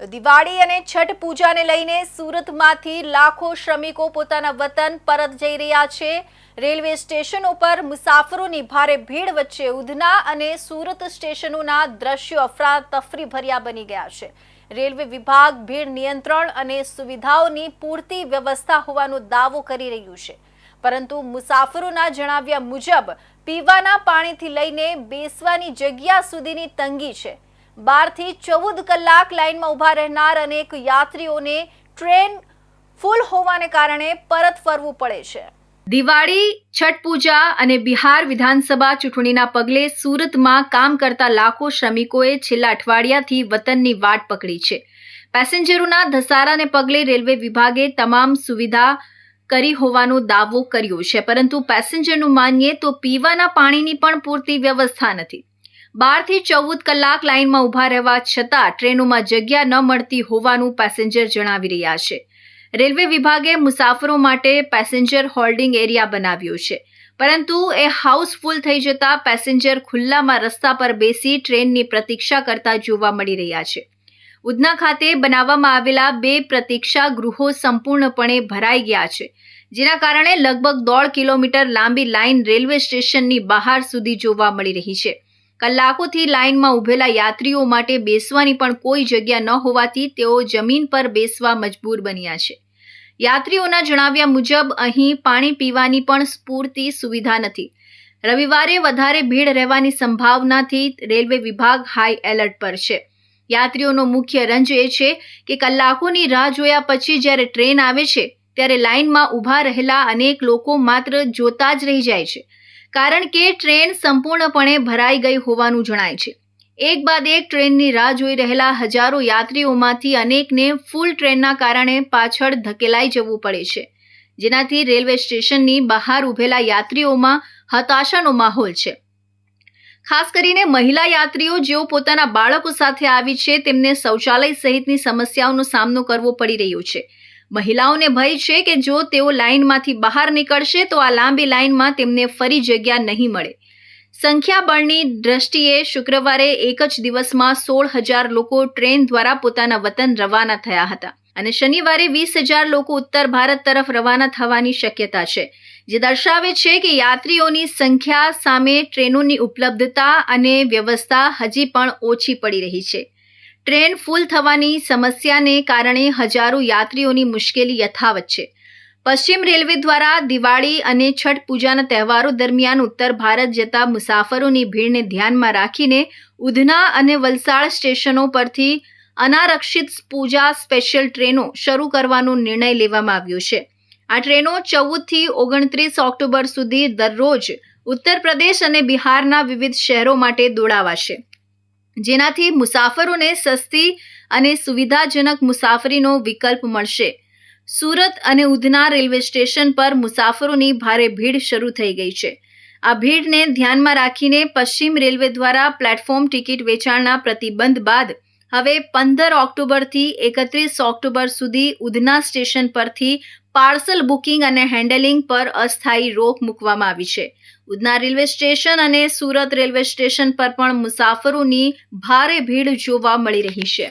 દિવાળી અને છઠ પૂજાને લઈને સુરતમાંથી લાખો શ્રમિકો પોતાના વતન પરત જઈ રહ્યા છે. રેલવે સ્ટેશનો પર મુસાફરોની ભારે ભીડ વચ્ચે ઉધના અને સુરત સ્ટેશનોના દ્રશ્યો અફરાતફરી ભર્યા બની ગયા છે. રેલવે વિભાગ ભીડ નિયંત્રણ અને સુવિધાઓની પૂરતી વ્યવસ્થા હોવાનો દાવો કરી રહ્યું છે. પરંતુ મુસાફરોના જણાવ્યા મુજબ પીવાના પાણીથી લઈને બેસવાની જગ્યા સુધીની તંગી છે. બારથી ચૌદ કલાક લાઇનમાં ઊભા રહેનાર અનેક યાત્રીઓને ટ્રેન ફૂલ હોવાને કારણે પરત ફરવું પડે છે. દિવાળી, છઠ પૂજા અને બિહાર વિધાનસભા ચૂંટણીના પગલે સુરતમાં કામ કરતા લાખો શ્રમિકોએ છેલ્લા અઠવાડિયાથી વતનની વાટ પકડી છે. પેસેન્જરોના ધસારાને પગલે રેલવે વિભાગે તમામ સુવિધા કરી હોવાનો દાવો કર્યો છે, પરંતુ પેસેન્જરનું માનીએ તો પીવાના પાણીની પણ પૂરતી વ્યવસ્થા નથી. બારથી ચૌદ કલાક લાઇનમાં ઊભા રહેવા છતાં ટ્રેનોમાં જગ્યા ન મળતી હોવાનું પેસેન્જર જણાવી રહ્યા છે. રેલવે વિભાગે મુસાફરો માટે પેસેન્જર હોલ્ડિંગ એરિયા બનાવ્યો છે. પરંતુ એ હાઉસફુલ થઈ જતા પેસેન્જર ખુલ્લામાં રસ્તા પર બેસી ટ્રેનની પ્રતીક્ષા કરતા જોવા મળી રહ્યા છે. ઉધના ખાતે બનાવવામાં આવેલા બે પ્રતીક્ષા ગૃહો સંપૂર્ણપણે ભરાઈ ગયા છે, જેના કારણે લગભગ દોઢ કિલોમીટર લાંબી લાઇન રેલવે સ્ટેશનની બહાર સુધી જોવા મળી રહી છે. કલાકોથી લાઇનમાં ઊભેલા યાત્રીઓ માટે બેસવાની પણ કોઈ જગ્યા ન હોવાથી તેઓ જમીન પર બેસવા મજબૂર બન્યા છે. યાત્રીઓના જણાવ્યા મુજબ, અહીં પાણી પીવાની પણ પૂરતી સુવિધા નથી. રવિવારે વધારે ભીડ રહેવાની સંભાવનાથી રેલવે વિભાગ હાઈ એલર્ટ પર છે. યાત્રીઓનો મુખ્ય રંજ એ છે કે કલાકોની રાહ જોયા પછી જ્યારે ટ્રેન આવે છે, ત્યારે લાઇનમાં ઊભા રહેલા અનેક લોકો માત્ર જોતા જ રહી જાય છે. કારણ કે ટ્રેન સંપૂર્ણપણે ભરાઈ ગઈ હોવાનું જણાય છે. એક બાદ એક ટ્રેનની રાહ જોઈ રહેલા હજારો યાત્રીઓમાંથી અનેકને ફૂલ ટ્રેનના કારણે પાછળ ધકેલાઈ જવું પડે છે. જેનાથી રેલવે સ્ટેશનની બહાર ઊભેલા યાત્રીઓમાં હતાશાનો માહોલ છે. ખાસ કરીને મહિલા યાત્રીઓ જેઓ પોતાના બાળકો સાથે આવી છે, તેમને શૌચાલય સહિતની સમસ્યાઓનો સામનો કરવો પડી રહ્યો છે. મહિલાઓને ભય છે કે જો તેઓ લાઇનમાંથી બહાર નીકળશે તો આ લાંબી લાઇનમાં તેમને ફરી જગ્યા નહીં મળે. સંખ્યાબળની દ્રષ્ટિએ શુક્રવારે એક જ દિવસમાં સોળ હજાર લોકો ટ્રેન દ્વારા પોતાના વતન રવાના થયા હતા અને શનિવારે વીસ હજાર લોકો ઉત્તર ભારત તરફ રવાના થવાની શક્યતા છે. જે દર્શાવે છે કે યાત્રીઓની સંખ્યા સામે ટ્રેનોની ઉપલબ્ધતા અને વ્યવસ્થા હજી પણ ઓછી પડી રહી છે. ટ્રેન ફૂલ થવાની સમસ્યાને કારણે હજારો યાત્રીઓની મુશ્કેલી યથાવત છે. પશ્ચિમ રેલવે દ્વારા દિવાળી અને છઠ પૂજાના તહેવારો દરમિયાન ઉત્તર ભારત જતા મુસાફરોની ભીડને ધ્યાનમાં રાખીને ઉધના અને વલસાડ સ્ટેશનો પરથી અનારક્ષિત પૂજા સ્પેશિયલ ટ્રેનો શરૂ કરવાનો નિર્ણય લેવામાં આવ્યો છે. આ ટ્રેનો ચૌદથી ઓગણત્રીસ ઓક્ટોબર સુધી દરરોજ ઉત્તર પ્રદેશ અને બિહારના વિવિધ શહેરો માટે દોડાવાશે. જેનાથી મુસાફરોને સસ્તી અને સુવિધાજનક મુસાફરીનો વિકલ્પ મળશે. સુરત અને ઉધના રેલવે સ્ટેશન પર મુસાફરોની ભારે ભીડ શરૂ થઈ ગઈ છે. આ ભીડને ધ્યાનમાં રાખીને પશ્ચિમ રેલવે દ્વારા પ્લેટફોર્મ ટિકિટ વેચાણના પ્રતિબંધ બાદ હવે પંદર ઓક્ટોબરથી એકત્રીસ ઓક્ટોબર સુધી ઉધના સ્ટેશન પરથી પાર્સલ બુકિંગ અને હેન્ડલિંગ પર અસ્થાયી રોક મૂકવામાં આવી છે. ઉધના રેલવે સ્ટેશન અને સુરત રેલવે સ્ટેશન પર પણ મુસાફરોની ભારે ભીડ જોવા મળી રહી છે.